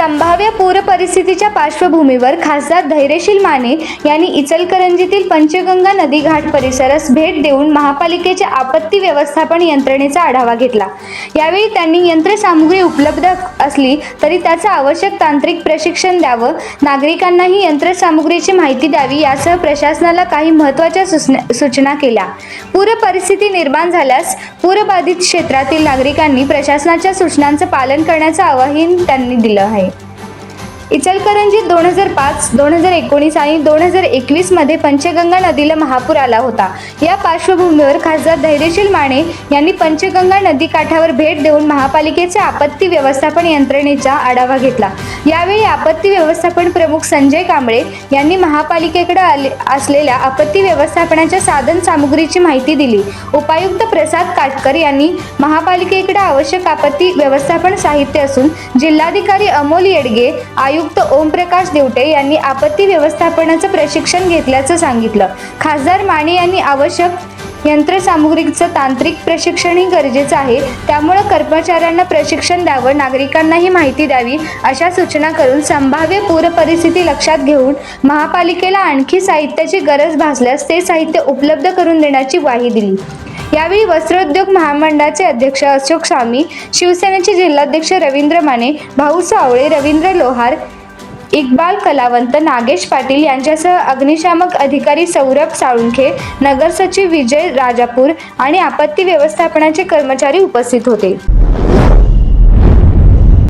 संभाव्य पूर परिस्थितीच्या पार्श्वभूमीवर खासदार धैर्यशील माने यांनी इचलकरंजीतील पंचगंगा नदी घाट परिसरास भेट देऊन महापालिकेच्या आपत्ती व्यवस्थापन यंत्रणेचा आढावा घेतला. यावेळी त्यांनी यंत्रसामुग्री उपलब्ध असली तरी त्याचं आवश्यक तांत्रिक प्रशिक्षण द्यावं नागरिकांनाही यंत्रसामुग्रीची माहिती द्यावी यासह प्रशासनाला काही महत्त्वाच्या सूचना सूचना केल्या. पूर परिस्थिती निर्माण झाल्यास पूरबाधित क्षेत्रातील नागरिकांनी प्रशासनाच्या सूचनांचं पालन करण्याचं आवाहन त्यांनी दिलं आहे. इचलकरंजीत दोन हजार पाच दोन हजार एकोणीस आणि दोन हजार एकवीसमध्ये पंचगंगा नदीला महापूर आला होता. या पार्श्वभूमीवर खासदार धैर्यशील माने यांनी पंचगंगा नदी काठावर भेट देऊन महापालिकेच्या आपत्ती व्यवस्थापन यंत्रणेचा आढावा घेतला. यावेळी आपत्ती व्यवस्थापन प्रमुख संजय कांबळे यांनी महापालिकेकडे आले असलेल्या आपत्ती व्यवस्थापनाच्या साधन सामुग्रीची माहिती दिली. उपायुक्त प्रसाद काटकर यांनी महापालिकेकडे आवश्यक आपत्ती व्यवस्थापन साहित्य असून जिल्हाधिकारी अमोल येडगे आयु आयुक्त ओमप्रकाश देवटे यांनी आपत्ती व्यवस्थापनाचं प्रशिक्षण घेतल्याचं सांगितलं. खासदार माने यांनी आवश्यक यंत्रसामुग्रीचं तांत्रिक प्रशिक्षणही गरजेचं आहे. त्यामुळे कर्मचाऱ्यांना प्रशिक्षण द्यावं नागरिकांनाही माहिती द्यावी अशा सूचना करून संभाव्य पूर परिस्थिती लक्षात घेऊन महापालिकेला आणखी साहित्याची गरज भासल्यास ते साहित्य उपलब्ध करून देण्याची ग्वाही दिली. यावेळी वस्त्रोद्योग महामंडळाचे अध्यक्ष अशोक स्वामी शिवसेनेचे जिल्हाध्यक्ष रवींद्र माने भाऊ सावळे रवींद्र लोहार इक्बाल कलावंत नागेश पाटील यांच्यासह अग्निशामक अधिकारी सौरभ साळुंखे नगर सचिव विजय राजापूर आणि आपत्ती व्यवस्थापनाचे कर्मचारी उपस्थित होते.